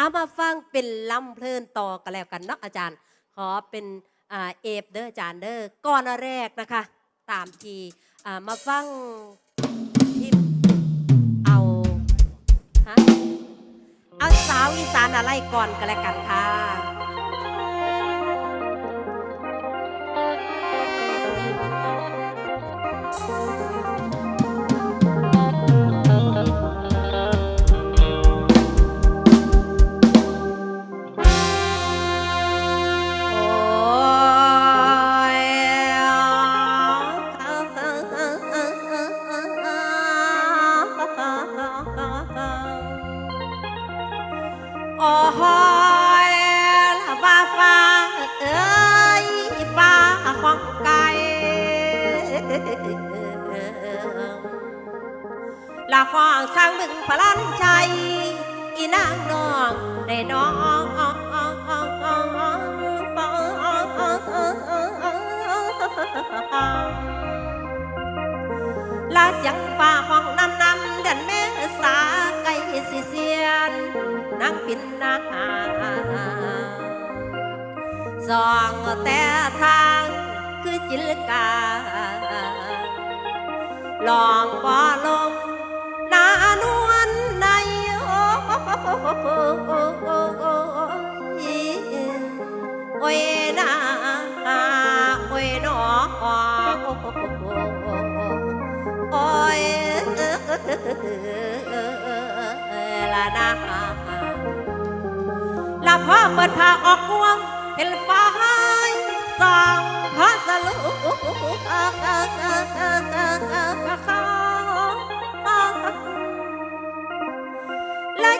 เอามาฟังเป็นลำเพลินต่อกันแล้วกันเนาะอาจารย์ ขอเป็นเอฟเดออาจารย์เดอร์ก่อนแรกนะคะ ตามทีอ่ามาฟังที่เอาฮะเอาสาวอีสานอะไรก่อนกันแล้วกันค่ะ ละฟ้องสร้างบึงพลันชัยอีนางน้องได้น้องลาเสียงฟ้าห้องนำนำเดินแม่สาไก่สิเสียนนางปินนาสองแต่ทางคือจิลกาลองบ่ลง ôi na ôi nó ôi là na là hoa mật hà ọc quang hình phá hai sang phá ra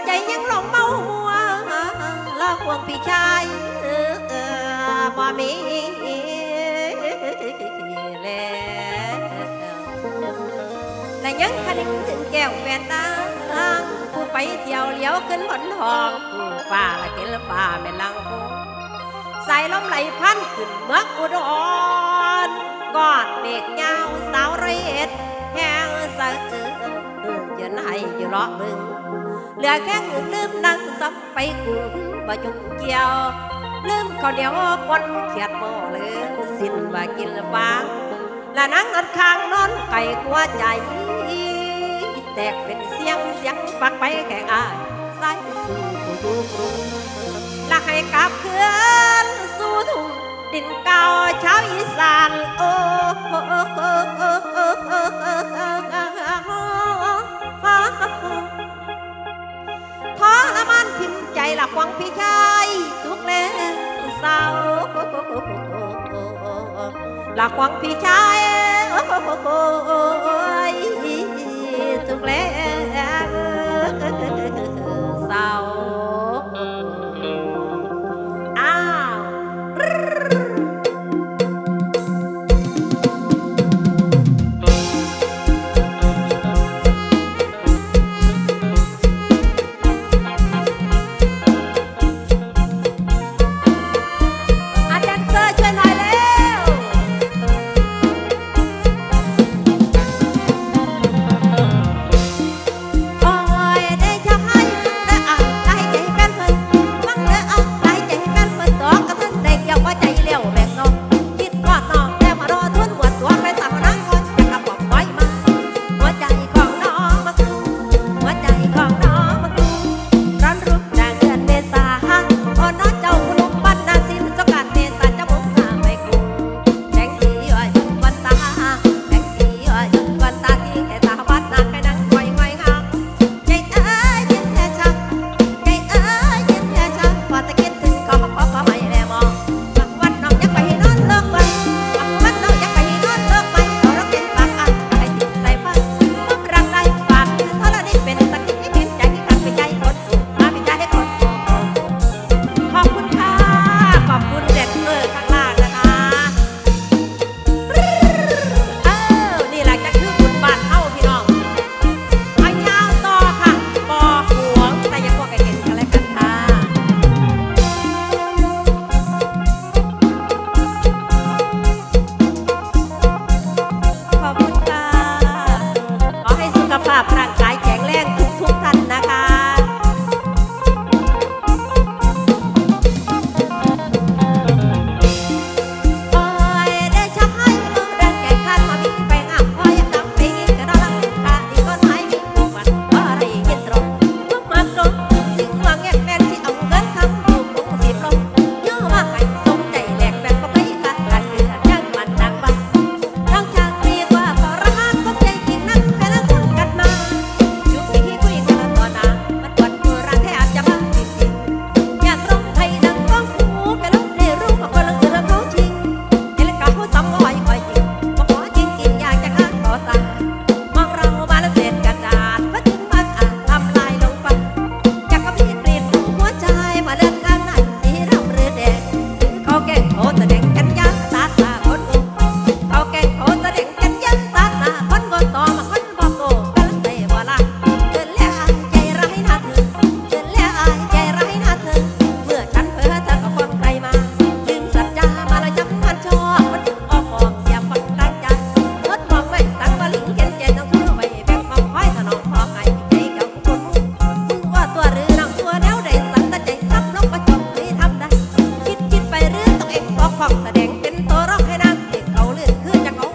ใจยังหลงเมามัวละห่วงพี่ชายบ่มีแล้วและยังคันถึงแก้วแฟนตาผู้ไปเที่ยวเลี้ยวขึ้นบนทองฟ้าละเกลฟ้าแม่ลังโกใส่ลมไหลพันขึ้นเมืองอุดรกอดเมฆยาวสาวเรศแห้งสะอือเจะไหนอยู่เลาะบึง เหลือแค่หนึ่งลืมนั่งซับไปกุ่งบ่จุงเกี่ยว ลืมข้าวเหนียวปนเขียดโมลืมสิ้นว่ากินฟางและนั่งอัดข้างนอนไก่กัวใจ แตกเป็นเสียงเสียงปักไปแก่อายสายสู่ผู้ดูกรุงและให้กลับคืนสู่ทุ่งดินเก่าชาวอีสานโอ้โอ้ chạy là quăng phi chai tuốt lên sao? Là quăng phi chai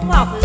clock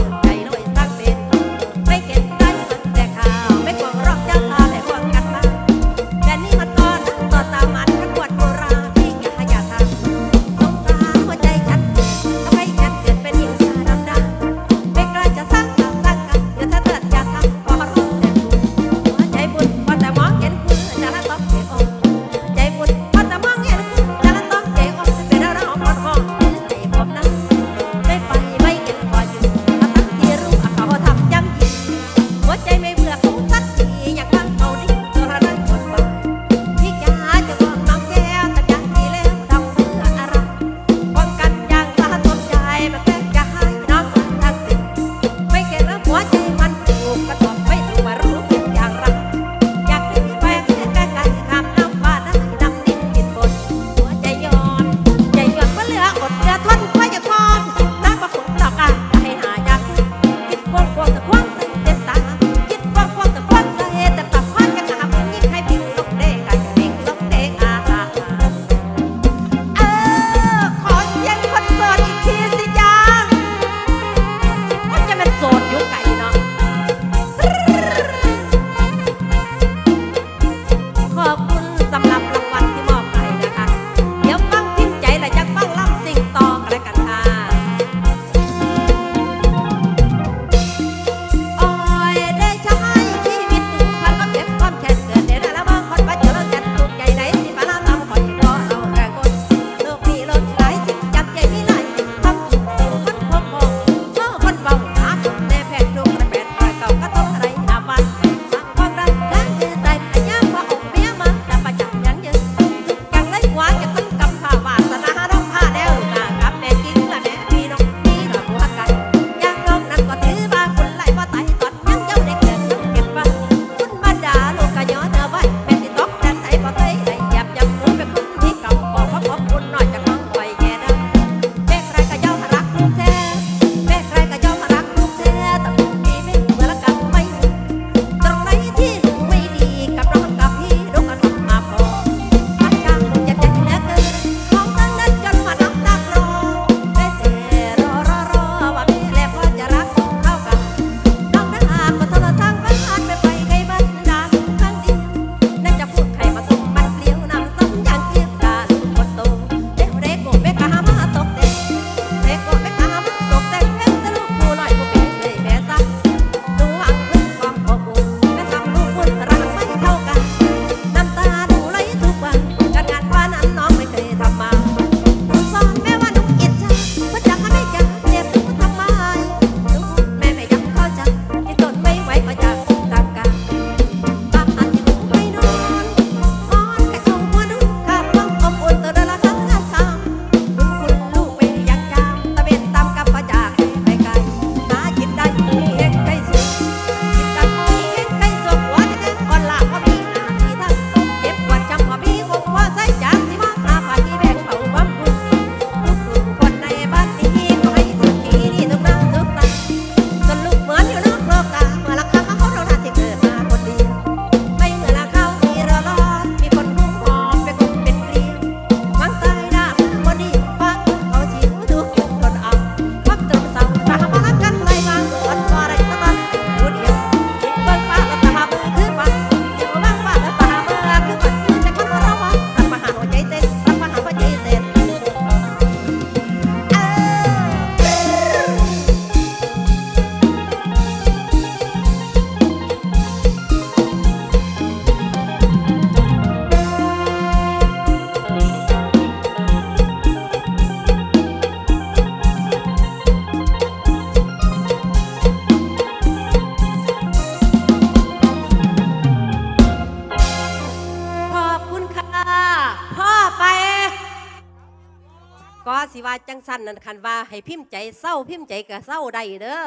สั้นนั่นคันว่าให้พิมพ์ใจเศร้าพิมพ์ใจกะเศร้าได้เด้อ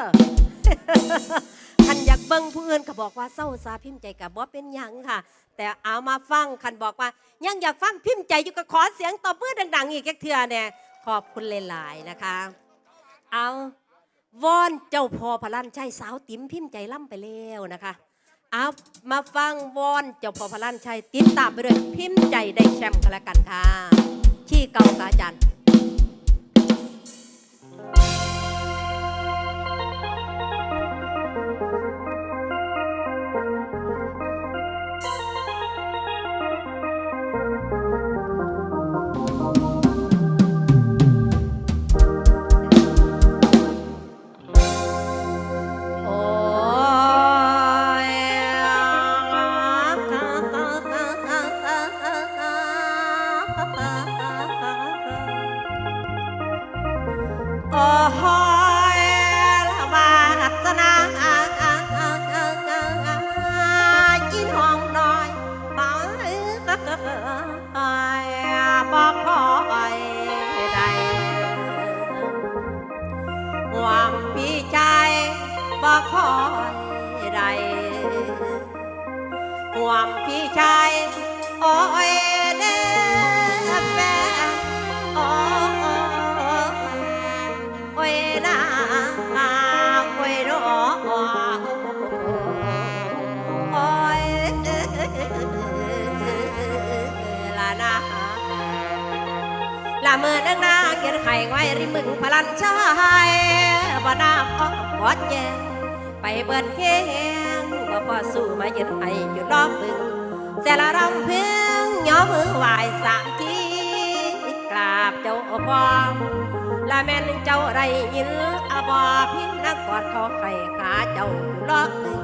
คันอยากเบิ้งผู้อื่นก็บอกว่าเศร้าซาพิมพ์ใจกะบ่เป็นยังค่ะ แต่เอามาฟังคันบอกว่า ยังอยากฟังพิมพ์ใจอยู่ก็ขอเสียงตบมือดัง ๆ อีกแค่เถื่อเนี่ยขอบคุณหลายๆนะคะ เอาวอนเจ้าพ่อพลันชัยสาวติ๋มพิมพ์ใจล่ำไปแล้วนะคะเอามาฟังวอนเจ้าพ่อพลันชัยติดตามไปเลยพิมพ์ใจได้แชมป์กันละกันค่ะ ที่เก่ากับอาจาร์ ขียนไข่ไว้ริมึงพลันชายบ่นาำอ้อมอดแยงไปเบิ่นเค้งบ่พอสู้มายืนไออยู่รอบมึงแต่ละร้องเพลยงย้อมือไหวสามทีกราบเจ้าพอละแม่นเจ้าไรยินอบอพินนักกอดขอไข่ขาเจ้ารอบมึง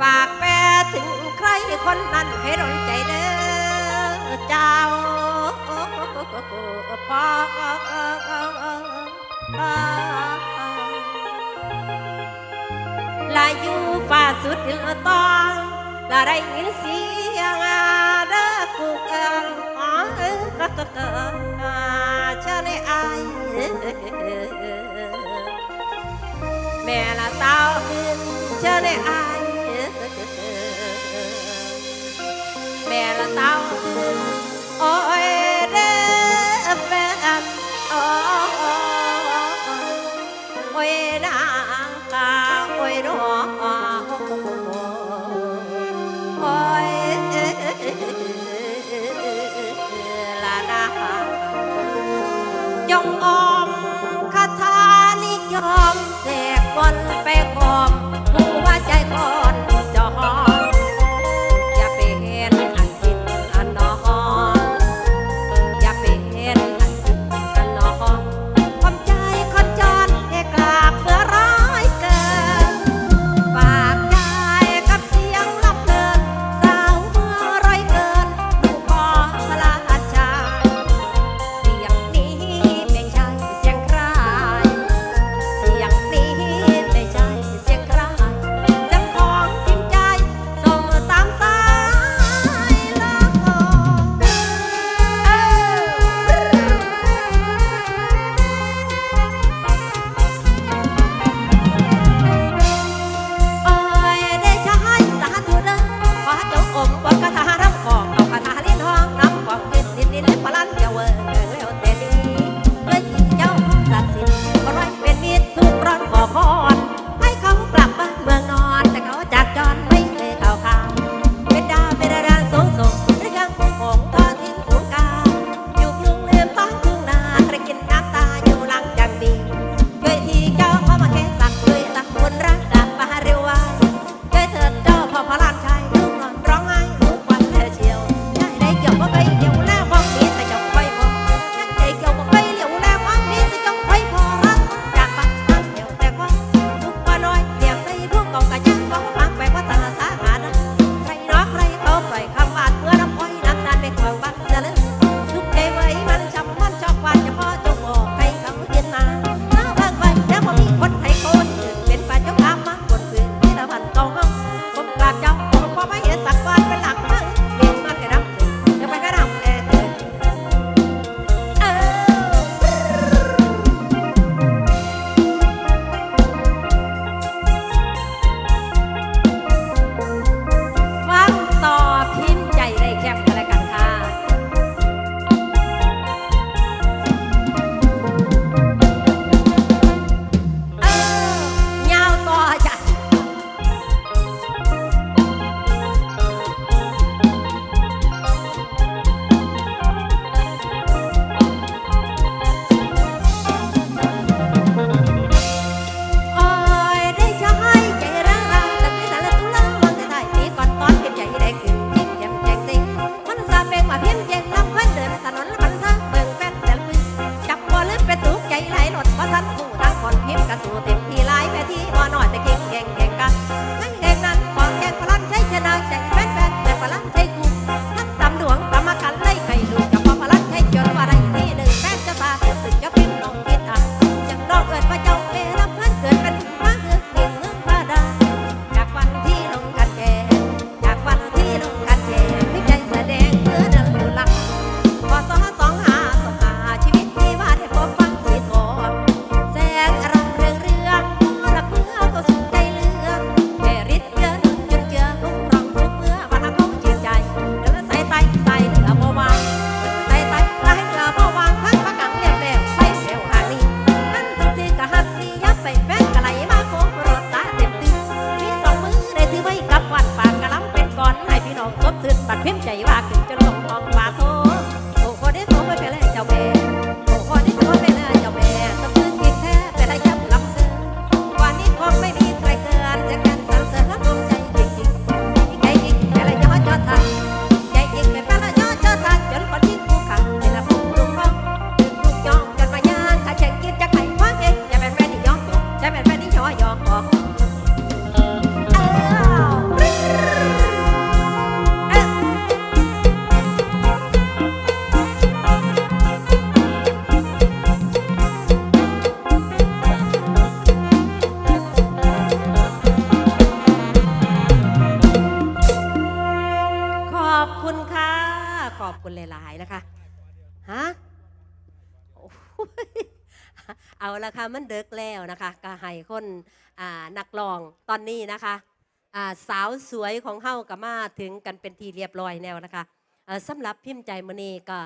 ฝากแปรถึงใครคนนั้นให้ร้องใจเด้อเจ้า là du và suốt là to là đây những gì đã cuộc ó các cho nên ai, mẹ là tao cho nên ai, mẹ là tao ôi เอาละค่ะมันเดึกแล้วนะคะก็ให้คนนักร้องตอนนี้นะคะสาวสวยของเฮาก็มาถึงกันเป็นทีเรียบร้อยแล้วนะคะสำหรับพิมพ์ใจมณีก็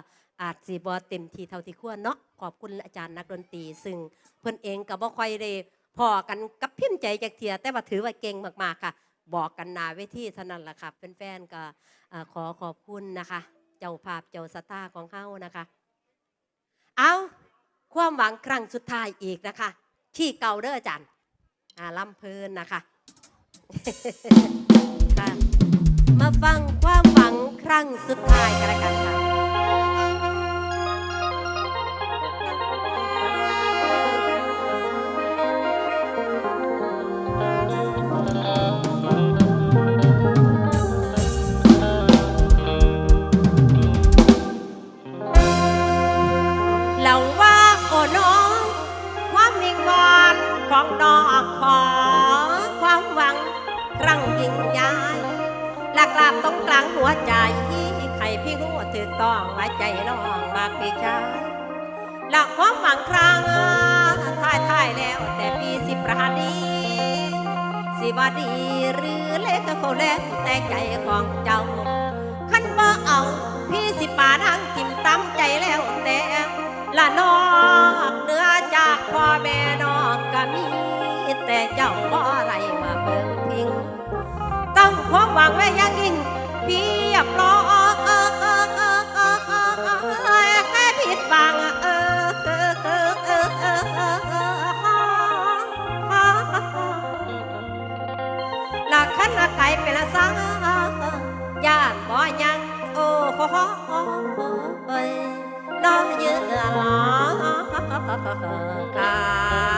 อาจสีบอเต็มทีเท่าที่ควรเนาะขอบคุณอาจารย์นักดนตรี ซึ่งเพิ่อนเองก็บ่ค่อยได้พอกันกับพิมพ์ใจจากเทียแต่ว่าถือว่าเก่งมากๆค่ะ บอกกันนาเวทีเท่านั้นแหละค่ะแฟนๆก็ขอขอบคุณนะคะ เจ้าภาพเจ้าสตาของเฮานะคะ เอาความหวังครั้งสุดท้ายอีกนะคะ ที่เกาเด้ออาจารย์อ่าลำเพลินนะคะค่ะมาฟังความหวังครั้งสุดท้ายกันละกันค่ะ เยือกกา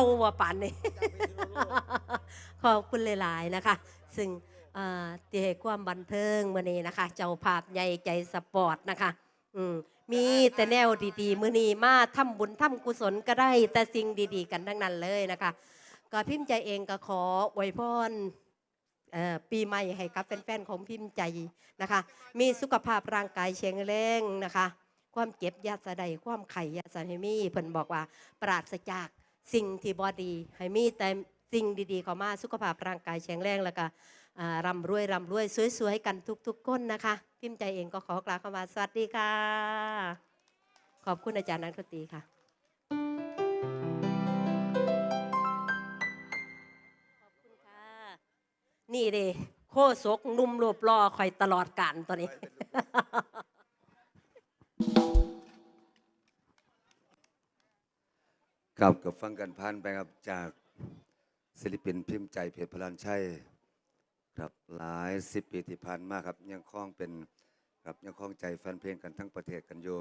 าว่าป่านนี้ขอบคุณหลายๆนะคะ ซึ่งเอ่อเตียความบันเทิงมื่อนี้นะคะ เจ้าภาพใหญ่ใจสปอร์ตนะคะอืมมีแต่แนวดีๆ มื่อนี้มาทำบุญทำกุศลก็ได้ แต่สิ่งดีๆ กันทั้งนั้นเลยนะคะ ก็พิมพ์ใจเองก็ขออวยพรเอ่อปีใหม่ให้กับแฟนๆ ของพิมพ์ใจนะคะ มีสุขภาพร่างกายแข็งแรงนะคะ ความเจ็บยาสะใดความไข่ยาสะให้มีเพิ่นบอกว่า ปราศจาก สิ่งที่บอดี ให้มีแต่สิ่งดีๆเข้ามาสุขภาพร่างกายแข็งแรงแล้วก็รำรวยรำรวยสวยๆกันทุกๆคนนะคะ พิมพ์ใจเองก็ขอกล่าวคำว่าสวัสดีค่ะ ขอบคุณอาจารย์นักดนตรีค่ะขอบคุณค่ะนี่เด้โคศกนุ่มรูปรอคอยตลอดการตัวนี้ ครับกับฟังกันผ่านไปครับจากศิลปินพิมพ์ใจเพชรพลันชัยครับหลายสิบปีที่ผ่านมาครับยังคล้องเป็นครับยังคล้องใจแฟนเพลงกันทั้งประเทศกันอยู่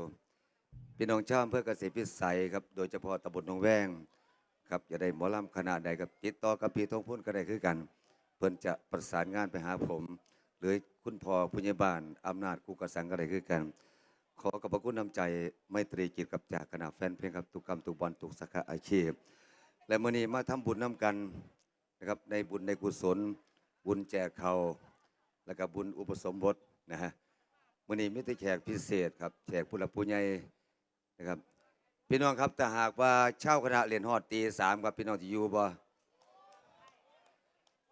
พี่น้องชาวอำเพื่อเกษตรพิสัยครับโดยเฉพาะตำบลหนองแวงครับอย่าได้หมอลำขนาดใดครับติดต่อกับพี่ทองพุ่นก็ได้คือกัน เพิ่นจะประสานงานไปหาผม หรือคุณพ่อผู้ใหญ่บ้านอำนาจกูกระสังก็ได้คือกัน ขอขอบพระคุณน้ำใจไมตรีจิตกับจากคณะแฟนเพลงครับทุกกรรมทุกบอลทุกสาขาอาชีพ และมื่อนี้มาทำบุญน้ำกันนะครับในบุญในกุศล บุญแจกเขาแล้วก็บุญอุปสมบทนะฮะมื่อนี้มิตรแขกพิเศษครับแขกผู้หลักผู้ใหญ่นะครับ พี่น้องครับแต่หากว่าเช่าคณะเรียนฮอดตีสามครับพี่น้องที่อยู่บ่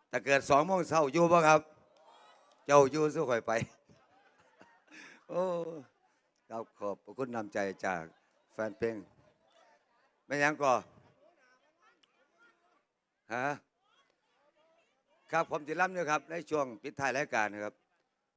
แต่เกิดสองโมงเช้าอยู่บ่ครับ เจ้าอยู่สู้ข่อยไปโอ้ เราขอบคุณนำใจจากแฟนเพลงไม่ยังก่อฮะครับผมจิลัมเนี่ยครับ ในช่วงปิดท้ายรายการนะครับ